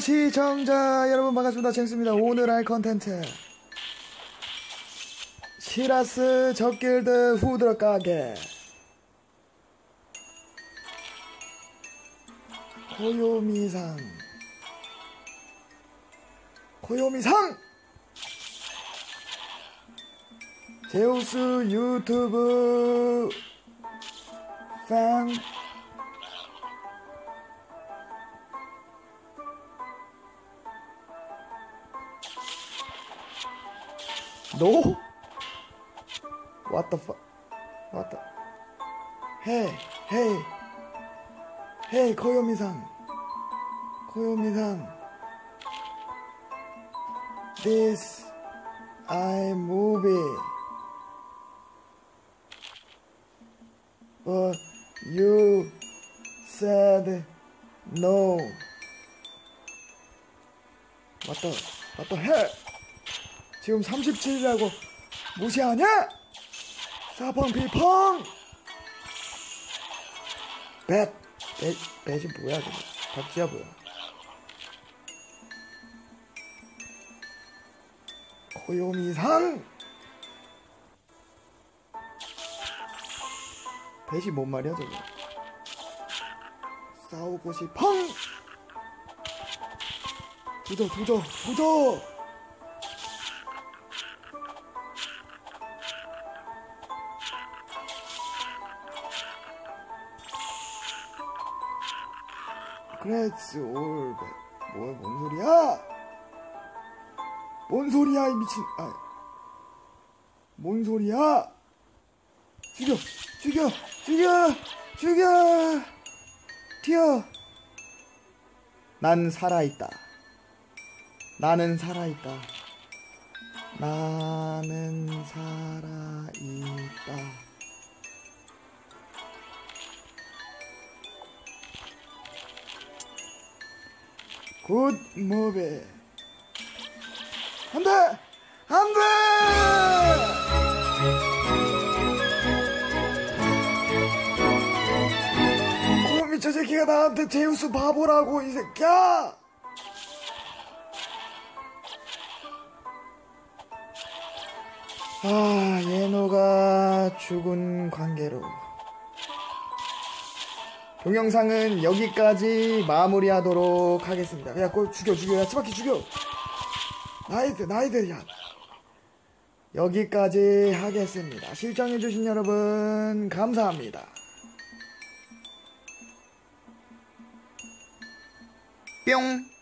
시청자 여러분 반갑습니다. 쟁스입니다. 오늘 할 컨텐츠. 시라스 적길드 후드러 가게. 코요미상. 코요미상! 제우스 유튜브 fan No? What the fuck? What the? Hey, hey. Hey, Koyomi-san. Koyomi-san. This I. But you said no. What the? What the heck? 지금 37이라고 무시하냐? 사펑 비펑! 뱃! 뱃, 뱃이 뭐야, 저거. 박지야, 뭐야. 코요미상! 뱃이 뭔 말이야, 저거. 싸우고 싶펑! 조져, 조져, 조져! 올베 뭐야 뭔 소리야? 뭔 소리야 이 미친 아 뭔 소리야? 죽여 죽여 죽여 죽여! 튀어! 난 살아있다. 나는 살아있다. 나는 살아있다 굿 무비. 안돼 안돼 고미 저 새끼가 나한테 제우스 바보라고 이 새끼야! 아 예노가 죽은 관계로 동영상은 여기까지 마무리하도록 하겠습니다. 야, 꼴 죽여, 죽여. 야, 치바키 죽여. 나이드, 나이드, 야. 여기까지 하겠습니다. 시청해주신 여러분, 감사합니다. 뿅!